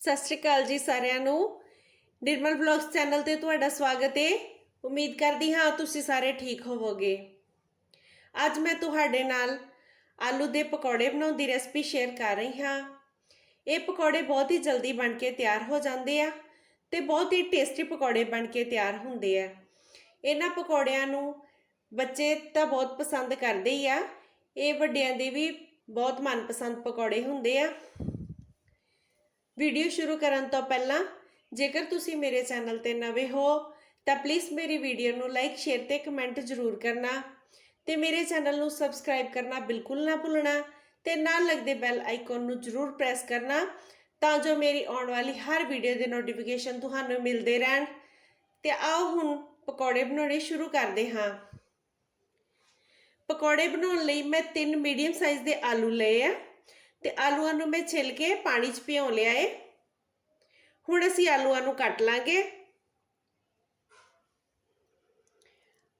ਸਤਿ ਸ਼੍ਰੀ ਅਕਾਲ ਜੀ ਸਾਰਿਆਂ ਨੂੰ। ਨਿਰਮਲ ਵਲੌਗਸ ਚੈਨਲ ਤੇ ਤੁਹਾਡਾ ਸਵਾਗਤ ਹੈ ਉਮੀਦ ਕਰਦੀ ਹਾਂ ਤੁਸੀਂ ਸਾਰੇ ਠੀਕ ਹੋਵੋਗੇ। ਅੱਜ ਮੈਂ ਤੁਹਾਡੇ ਨਾਲ ਆਲੂ ਦੇ ਪਕੌੜੇ ਬਣਾਉਣ ਦੀ ਰੈਸਪੀ ਸ਼ੇਅਰ ਕਰ ਰਹੀ ਹਾਂ। ਇਹ ਪਕੌੜੇ ਬਹੁਤ ਹੀ ਜਲਦੀ ਬਣ ਕੇ ਤਿਆਰ ਹੋ ਜਾਂਦੇ ਆ ਤੇ ਬਹੁਤ ਹੀ ਟੇਸਟੀ ਪਕੌੜੇ ਬਣ ਕੇ ਤਿਆਰ ਹੁੰਦੇ ਆ। ਇਹਨਾਂ ਪਕੌੜਿਆਂ ਨੂੰ ਬੱਚੇ ਤਾਂ ਬਹੁਤ ਪਸੰਦ ਕਰਦੇ ਹੀ ਆ। ਇਹ ਵੱਡਿਆਂ ਦੇ ਵੀ ਬਹੁਤ ਮਨਪਸੰਦ ਪਕੌੜੇ ਹੁੰਦੇ ਆ। ਵੀਡੀਓ ਸ਼ੁਰੂ ਕਰਨ ਤੋਂ ਪਹਿਲਾਂ, ਜੇਕਰ ਤੁਸੀਂ ਮੇਰੇ ਚੈਨਲ ਤੇ ਨਵੇਂ ਹੋ, ਤਾਂ ਪਲੀਜ਼ ਮੇਰੀ ਵੀਡੀਓ ਨੂੰ ਲਾਈਕ ਸ਼ੇਅਰ ਤੇ ਕਮੈਂਟ ਜ਼ਰੂਰ ਕਰਨਾ ਤੇ ਮੇਰੇ ਚੈਨਲ ਨੂੰ ਸਬਸਕ੍ਰਾਈਬ ਕਰਨਾ ਬਿਲਕੁਲ ਨਾ ਭੁੱਲਣਾ ਤੇ ਨਾਲ ਲੱਗਦੇ ਬੈਲ ਆਈਕਨ ਨੂੰ ਜ਼ਰੂਰ ਪ੍ਰੈਸ ਕਰਨਾ ਤਾਂ ਜੋ ਮੇਰੀ ਆਉਣ ਵਾਲੀ ਹਰ ਵੀਡੀਓ ਦੇ ਨੋਟੀਫਿਕੇਸ਼ਨ ਤੁਹਾਨੂੰ ਮਿਲਦੇ ਰਹਿਣ। ਤੇ ਆਓ ਹੁਣ ਪਕੌੜੇ ਬਣਾਉਣੇ ਸ਼ੁਰੂ ਕਰਦੇ ਹਾਂ। ਪਕੌੜੇ ਬਣਾਉਣ ਲਈ ਮੈਂ ਤਿੰਨ ਮੀਡੀਅਮ ਸਾਈਜ਼ ਦੇ ਆਲੂ ਲਏ ਆ। ਤੇ ਆਲੂਆਂ ਨੂੰ ਮੈਂ ਛਿੱਲ ਕੇ ਪਾਣੀ 'ਚ ਭਿਉਂ ਲਿਆ ਏ ਹੁਣ ਅਸੀਂ ਆਲੂਆਂ ਨੂੰ ਕੱਟ ਲਾਂਗੇ।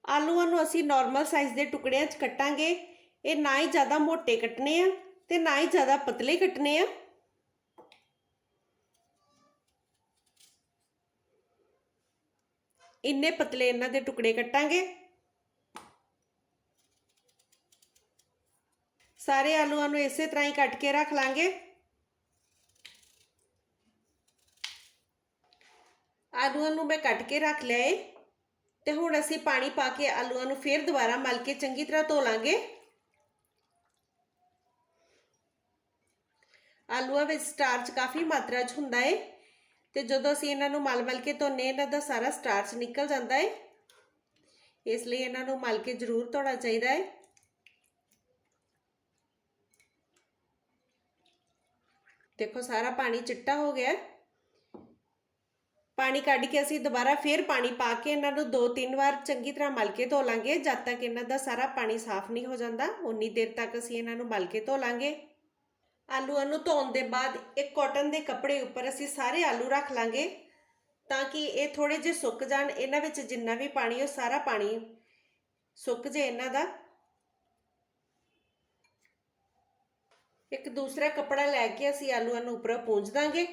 ਆਲੂਆਂ ਨੂੰ ਅਸੀਂ ਨਾਰਮਲ ਸਾਈਜ਼ ਦੇ ਟੁਕੜਿਆਂ 'ਚ ਕੱਟਾਂਗੇ। ਇਹ ਨਾ ਹੀ ਜ਼ਿਆਦਾ ਮੋਟੇ ਕੱਟਣੇ ਆ ਤੇ ਨਾ ਹੀ ਜ਼ਿਆਦਾ ਪਤਲੇ ਕੱਟਣੇ ਆ। ਇੰਨੇ ਪਤਲੇ ਇਹਨਾਂ ਦੇ ਟੁਕੜੇ ਕੱਟਾਂਗੇ। ਸਾਰੇ ਆਲੂਆਂ ਨੂੰ ਇਸੇ ਤਰ੍ਹਾਂ ਹੀ ਕੱਟ ਕੇ ਰੱਖ ਲਾਂਗੇ। ਆਲੂਆਂ ਨੂੰ ਮੈਂ ਕੱਟ ਕੇ ਰੱਖ ਲਿਆ ਏ। ਤੇ ਹੁਣ ਅਸੀਂ ਪਾਣੀ ਪਾ ਕੇ ਆਲੂਆਂ ਨੂੰ ਫੇਰ ਦੁਬਾਰਾ ਮਲ ਕੇ ਚੰਗੀ ਤਰ੍ਹਾਂ ਧੋ ਲਾਂਗੇ। ਆਲੂਆਂ ਵਿੱਚ ਸਟਾਰਚ ਕਾਫੀ ਮਾਤਰਾ 'ਚ ਹੁੰਦਾ ਏ। ਤੇ ਜਦੋਂ ਅਸੀਂ ਇਹਨਾਂ ਨੂੰ ਮਲ-ਮਲ ਕੇ ਧੋਨੇ ਇਹਨਾਂ ਦਾ ਸਾਰਾ ਸਟਾਰਚ ਨਿਕਲ ਜਾਂਦਾ ਏ। ਇਸ ਲਈ ਇਹਨਾਂ ਨੂੰ ਮਲ ਕੇ ਜ਼ਰੂਰ ਧੋਣਾ ਚਾਹੀਦਾ ਏ। ਦੇਖੋ, ਸਾਰਾ ਪਾਣੀ ਚਿੱਟਾ ਹੋ ਗਿਆ ਪਾਣੀ ਕੱਢ ਕੇ ਅਸੀਂ ਦੁਬਾਰਾ ਫੇਰ ਪਾਣੀ ਪਾ ਕੇ ਇਹਨਾਂ ਨੂੰ ਦੋ ਤਿੰਨ ਵਾਰ ਚੰਗੀ ਤਰ੍ਹਾਂ ਮਲ ਕੇ ਧੋ ਲਾਂਗੇ। ਜਦ ਤੱਕ ਇਹਨਾਂ ਦਾ ਸਾਰਾ ਪਾਣੀ ਸਾਫ਼ ਨਹੀਂ ਹੋ ਜਾਂਦਾ ਉਨੀ ਦੇਰ ਤੱਕ ਅਸੀਂ ਇਹਨਾਂ ਨੂੰ ਮਲ ਕੇ ਧੋ ਲਾਂਗੇ। ਆਲੂਆਂ ਨੂੰ ਧੋਣ ਦੇ ਬਾਅਦ ਇੱਕ ਕਾਟਨ ਦੇ ਕੱਪੜੇ ਉੱਪਰ ਅਸੀਂ ਸਾਰੇ ਆਲੂ ਰੱਖ ਲਾਂਗੇ, ਤਾਂ ਕਿ ਇਹ ਥੋੜੇ ਜਿਹੇ ਸੁੱਕ ਜਾਣ। ਇਹਨਾਂ ਵਿੱਚ ਜਿੰਨਾ ਵੀ ਪਾਣੀ ਉਹ ਸਾਰਾ ਪਾਣੀ ਸੁੱਕ ਜੇ ਇਹਨਾਂ ਦਾ। ਇੱਕ ਦੂਸਰਾ ਕੱਪੜਾ ਲੈ ਕੇ ਅਸੀਂ ਆਲੂਆਂ ਨੂੰ ਉੱਪਰੋਂ ਪੂੰਝ ਦਾਂਗੇ।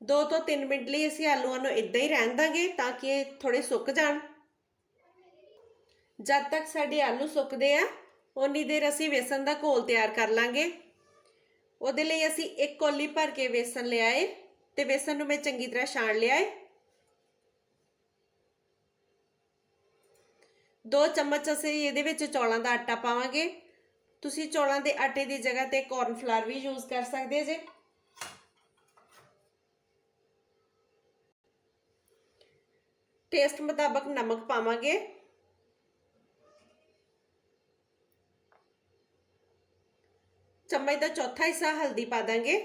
ਦੋ ਤੋਂ 3 ਮਿੰਟ ਲਈ ਅਸੀਂ ਆਲੂਆਂ ਨੂੰ ਇਦਾਂ ਹੀ ਰਹਿਣ ਦਾਂਗੇ ਤਾਂ ਕਿ ਇਹ ਥੋੜੇ ਸੁੱਕ ਜਾਣ। ਜਦ ਤੱਕ ਸਾਡੇ ਆਲੂ ਸੁੱਕਦੇ ਆ, ਉਨੀ ਦੇਰ ਅਸੀਂ ਵੇਸਣ ਦਾ ਘੋਲ ਤਿਆਰ ਕਰ ਲਾਂਗੇ। ਉਹਦੇ ਲਈ ਅਸੀਂ ਇੱਕ ਕੋਲੀ ਭਰ ਕੇ ਵੇਸਣ ਲਿਆਏ ਏ ਤੇ ਵੇਸਣ ਨੂੰ ਮੈਂ ਚੰਗੀ ਤਰ੍ਹਾਂ ਛਾਣ ਲਿਆ ਏ। ਦੋ ਚਮਚ ਅਸੀਂ ਇਹਦੇ ਵਿੱਚ ਚੌਲਾਂ ਦਾ ਆਟਾ ਪਾਵਾਂਗੇ। ਤੁਸੀਂ ਚੌਲਾਂ ਦੇ ਆਟੇ ਦੀ ਜਗ੍ਹਾ ਤੇ ਕੌਰਨ ਫਲਾਰ ਵੀ ਯੂਜ਼ ਕਰ ਸਕਦੇ ਜੇ। ਟੇਸਟ ਮੁਤਾਬਕ ਨਮਕ ਪਾਵਾਂਗੇ। ਚਮਚ ਦਾ ਚੌਥਾ ਹਿੱਸਾ ਹਲਦੀ ਪਾ ਦਾਂਗੇ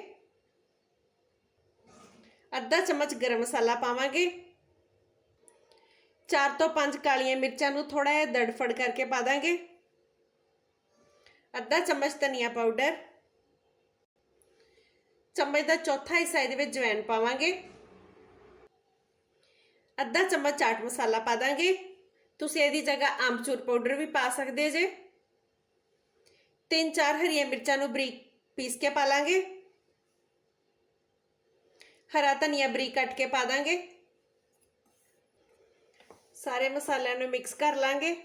ਅੱਧਾ ਚਮਚ ਗਰਮ ਮਸਾਲਾ ਪਾਵਾਂਗੇ 4 ਤੋਂ 5 ਕਾਲੀਆਂ ਮਿਰਚਾਂ ਨੂੰ ਥੋੜਾ ਜਿਹਾ ਦੜਫੜ ਕਰਕੇ ਪਾ ਦਾਂਗੇ ਅੱਧਾ ਚਮਚ ਧਨੀਆ ਪਾਊਡਰ ਚਮਚ ਦਾ ਚੌਥਾ ਹਿੱਸਾ ਇਹਦੇ ਵਿੱਚ ਜਵੈਨ ਪਾਵਾਂਗੇ ਅੱਧਾ ਚਮਚ ਚਾਟ ਮਸਾਲਾ ਪਾ ਦਾਂਗੇ ਤੁਸੀਂ ਇਹਦੀ ਜਗ੍ਹਾ ਆਮਚੂਰ ਪਾਊਡਰ ਵੀ ਪਾ ਸਕਦੇ ਜੇ ਤਿੰਨ ਚਾਰ ਹਰੀਆਂ ਮਿਰਚਾਂ ਨੂੰ ਬਰੀਕ ਪੀਸ ਕੇ ਪਾ ਲਾਂਗੇ। ਹਰਾ ਧਨੀਆ ਬਰੀਕ ਕੱਟ ਕੇ ਪਾ ਦਾਂਗੇ। ਸਾਰੇ ਮਸਾਲਿਆਂ ਨੂੰ ਮਿਕਸ ਕਰ ਲਾਂਗੇ।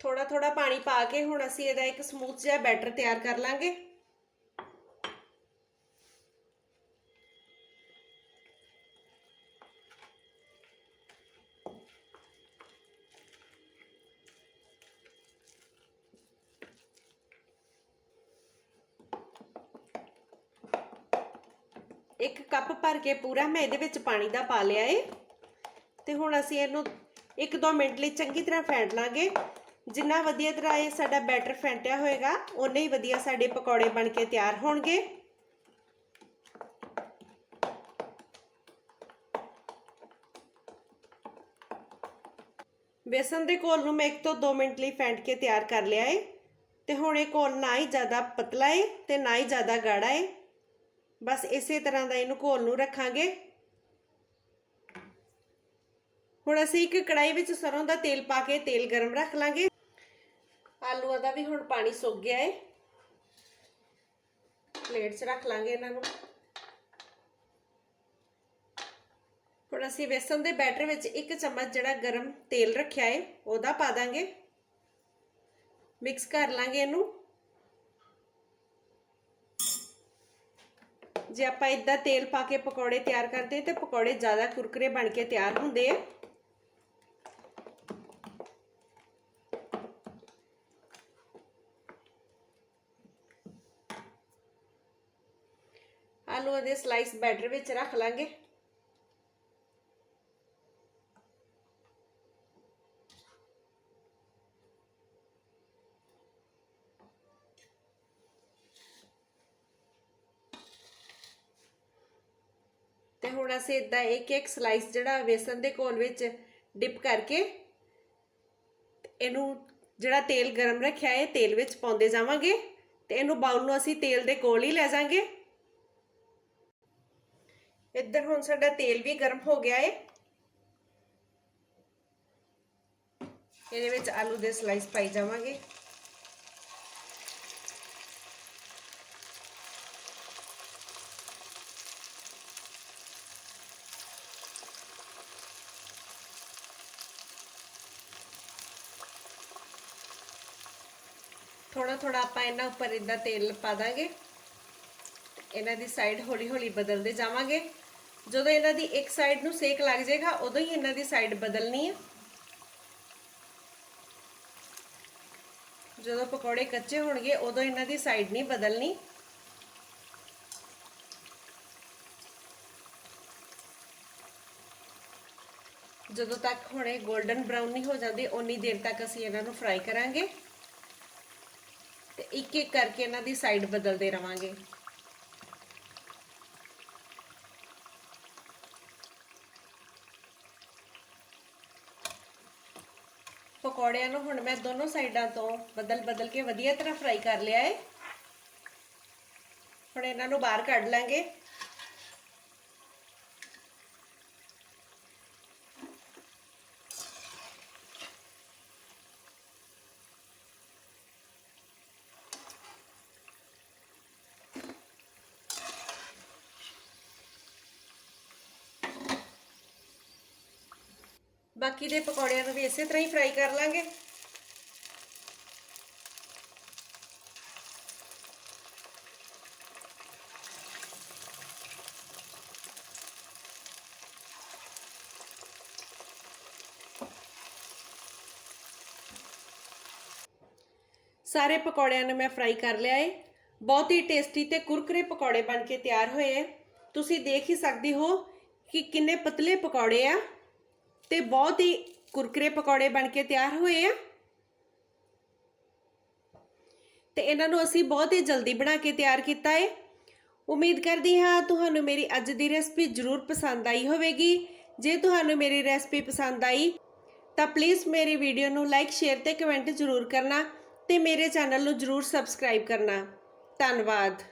ਥੋੜਾ ਥੋੜਾ ਪਾਣੀ ਪਾ ਕੇ ਹੁਣ ਅਸੀਂ ਇਹਦਾ ਇੱਕ ਸਮੂਥ ਜਿਹਾ ਬੈਟਰ ਤਿਆਰ ਕਰ ਲਾਂਗੇ। ਇੱਕ ਕੱਪ ਭਰ ਕੇ ਪੂਰਾ ਮੈਂ ਇਹਦੇ ਵਿੱਚ ਪਾਣੀ ਦਾ ਪਾ ਲਿਆ ਏ। ਤੇ ਹੁਣ ਅਸੀਂ ਇਹਨੂੰ 1-2 ਮਿੰਟ ਲਈ ਚੰਗੀ ਤਰ੍ਹਾਂ ਫੈਂਟ ਲਾਂਗੇ। ਜਿੰਨਾ ਵਧੀਆ ਤਰ੍ਹਾਂ ਇਹ ਸਾਡਾ ਬੈਟਰ ਫੈਂਟਿਆ ਹੋਏਗਾ ਉਨੇ ਹੀ ਵਧੀਆ ਸਾਡੇ ਪਕੌੜੇ ਬਣ ਕੇ ਤਿਆਰ ਹੋਣਗੇ। ਬੇਸਨ ਦੇ ਘੋਲ ਨੂੰ ਮੈਂ 1 ਤੋਂ 2 ਮਿੰਟ ਲਈ ਫੈਂਟ ਕੇ ਤਿਆਰ ਕਰ ਲਿਆ ਏ। ਤੇ ਹੁਣ ਇਹ ਘੋਲ ਨਾ ਹੀ ਜ਼ਿਆਦਾ ਪਤਲਾ ਏ ਤੇ ਨਾ ਹੀ ਜ਼ਿਆਦਾ ਗਾੜਾ ਏ। ਬਸ ਇਸੇ ਤਰ੍ਹਾਂ ਦਾ ਇਹਨੂੰ ਘੋਲ ਨੂੰ ਰੱਖਾਂਗੇ। ਹੁਣ ਅਸੀਂ ਇੱਕ ਕੜਾਈ ਵਿੱਚ ਸਰੋਂ ਦਾ ਤੇਲ ਪਾ ਕੇ ਤੇਲ ਗਰਮ ਰੱਖ ਲਾਂਗੇ। ਆਲੂਆਂ ਦਾ ਵੀ ਹੁਣ ਪਾਣੀ ਸੁੱਕ ਗਿਆ ਏ। ਪਲੇਟ 'ਚ ਰੱਖ ਲਾਂਗੇ ਇਹਨਾਂ ਨੂੰ। ਹੁਣ ਅਸੀਂ ਵੇਸਣ ਦੇ ਬੈਟਰ ਵਿੱਚ ਇੱਕ ਚਮਚ ਜਿਹੜਾ ਗਰਮ ਤੇਲ ਰੱਖਿਆ ਏ, ਉਹਦਾ ਪਾ ਦਾਂਗੇ। ਮਿਕਸ ਕਰ ਲਾਂਗੇ ਇਹਨੂੰ। ਜੇ ਆਪਾਂ ਇਦਾਂ ਤੇਲ ਪਾ ਕੇ ਪਕੌੜੇ ਤਿਆਰ ਕਰਦੇ ਤੇ ਪਕੌੜੇ ਜ਼ਿਆਦਾ ਕੁਰਕਰੇ ਬਣ ਕੇ ਤਿਆਰ ਹੁੰਦੇ ਆ। ਆਲੂਆਂ ਦੇ ਸਲਾਈਸ ਬੈਟਰ ਵਿੱਚ ਰੱਖ ਲਾਂਗੇ। ਤੇ ਹੁਣ ਅਸੀਂ ਇਦਾਂ ਇੱਕ ਇੱਕ ਸਲਾਈਸ ਜਿਹੜਾ ਵੇਸਣ ਦੇ ਘੋਲ ਵਿੱਚ ਡਿਪ ਕਰਕੇ ਇਹਨੂੰ ਜਿਹੜਾ ਤੇਲ ਗਰਮ ਰੱਖਿਆ ਹੈ ਤੇਲ ਵਿੱਚ ਪਾਉਂਦੇ ਜਾਵਾਂਗੇ ਤੇ ਇਹਨੂੰ ਬਾਉਲ ਨੂੰ ਅਸੀਂ ਤੇਲ ਦੇ ਕੋਲ ਹੀ ਲੈ ਜਾਾਂਗੇ। ਇੱਧਰ ਹੁਣ ਸਾਡਾ ਤੇਲ ਵੀ ਗਰਮ ਹੋ ਗਿਆ ਹੈ ਇਹਦੇ ਵਿੱਚ ਆਲੂ ਦੇ ਸਲਾਈਸ ਪਾਈ ਜਾਵਾਂਗੇ। ਥੋੜਾ ਥੋੜਾ ਆਪਾਂ ਇਹਨਾਂ ਉੱਪਰ ਇਦਾਂ ਤੇਲ ਪਾ ਦਾਂਗੇ। ਇਹਨਾਂ ਦੀ ਸਾਈਡ ਹੌਲੀ ਹੌਲੀ ਬਦਲਦੇ ਜਾਵਾਂਗੇ। ਜਦੋਂ ਇਹਨਾਂ ਦੀ ਇੱਕ ਸਾਈਡ ਨੂੰ ਸੇਕ ਲੱਗ ਜਾਏਗਾ, ਉਦੋਂ ਹੀ ਇਹਨਾਂ ਦੀ ਸਾਈਡ ਬਦਲਣੀ ਹੈ ਜਦੋਂ ਪਕੌੜੇ ਕੱਚੇ ਹੋਣਗੇ, ਉਦੋਂ ਇਹਨਾਂ ਦੀ ਸਾਈਡ ਨਹੀਂ ਬਦਲਣੀ। ਜਦੋਂ ਤੱਕ ਹੁਣੇ 골ਡਨ ਬ੍ਰਾਊਨ ਨਹੀਂ ਹੋ ਜਾਂਦੇ, ਓਨੀ ਦੇਰ ਤੱਕ ਅਸੀਂ ਇਹਨਾਂ ਨੂੰ ਫਰਾਈ ਕਰਾਂਗੇ। ਇੱਕ ਇੱਕ ਕਰਕੇ ਇਹਨਾਂ ਦੀ ਸਾਈਡ ਬਦਲਦੇ ਰਵਾਂਗੇ। ਪਕੌੜਿਆਂ ਨੂੰ ਹੁਣ ਮੈਂ ਦੋਨੋਂ ਸਾਈਡਾਂ ਤੋਂ ਬਦਲ ਬਦਲ ਕੇ ਵਧੀਆ ਤਰ੍ਹਾਂ ਫਰਾਈ ਕਰ ਲਿਆ ਹੈ ਹੁਣ ਇਹਨਾਂ ਨੂੰ ਬਾਹਰ ਕੱਢ ਲਾਂਗੇ। ਬਾਕੀ ਦੇ ਪਕੌੜਿਆਂ ਨੂੰ ਵੀ ਇਸੇ ਤਰ੍ਹਾਂ ਹੀ ਫਰਾਈ ਕਰ ਲਾਂਗੇ ਸਾਰੇ ਪਕੌੜਿਆਂ ਨੂੰ ਮੈਂ ਫਰਾਈ ਕਰ ਲਿਆ ਏ ਬਹੁਤ ਹੀ ਟੇਸਟੀ ਤੇ ਕੁਰਕਰੇ ਪਕੌੜੇ ਬਣ ਕੇ ਤਿਆਰ ਹੋਏ ਆ ਤੁਸੀਂ ਦੇਖ ਹੀ ਸਕਦੇ ਹੋ ਕਿ ਕਿੰਨੇ ਪਤਲੇ ਪਕੌੜੇ ਆ ਤੇ ਬਹੁਤ ਹੀ ਕੁਰਕਰੇ ਪਕੌੜੇ ਬਣ ਕੇ ਤਿਆਰ ਹੋਏ ਆ। ਤੇ ਇਹਨਾਂ ਨੂੰ ਅਸੀਂ ਬਹੁਤ ਹੀ ਜਲਦੀ ਬਣਾ ਕੇ ਤਿਆਰ ਕੀਤਾ ਹੈ ਉਮੀਦ ਕਰਦੀ ਹਾਂ ਤੁਹਾਨੂੰ ਮੇਰੀ ਅੱਜ ਦੀ ਰੈਸਪੀ ਜ਼ਰੂਰ ਪਸੰਦ ਆਈ ਹੋਵੇਗੀ। ਜੇ ਤੁਹਾਨੂੰ ਮੇਰੀ ਰੈਸਪੀ ਪਸੰਦ ਆਈ, ਤਾਂ ਪਲੀਜ਼ ਮੇਰੀ ਵੀਡੀਓ ਨੂੰ ਲਾਈਕ ਸ਼ੇਅਰ ਤੇ ਕਮੈਂਟ ਜ਼ਰੂਰ ਕਰਨਾ ਤੇ ਮੇਰੇ ਚੈਨਲ ਨੂੰ ਜ਼ਰੂਰ ਸਬਸਕ੍ਰਾਈਬ ਕਰਨਾ। ਧੰਨਵਾਦ।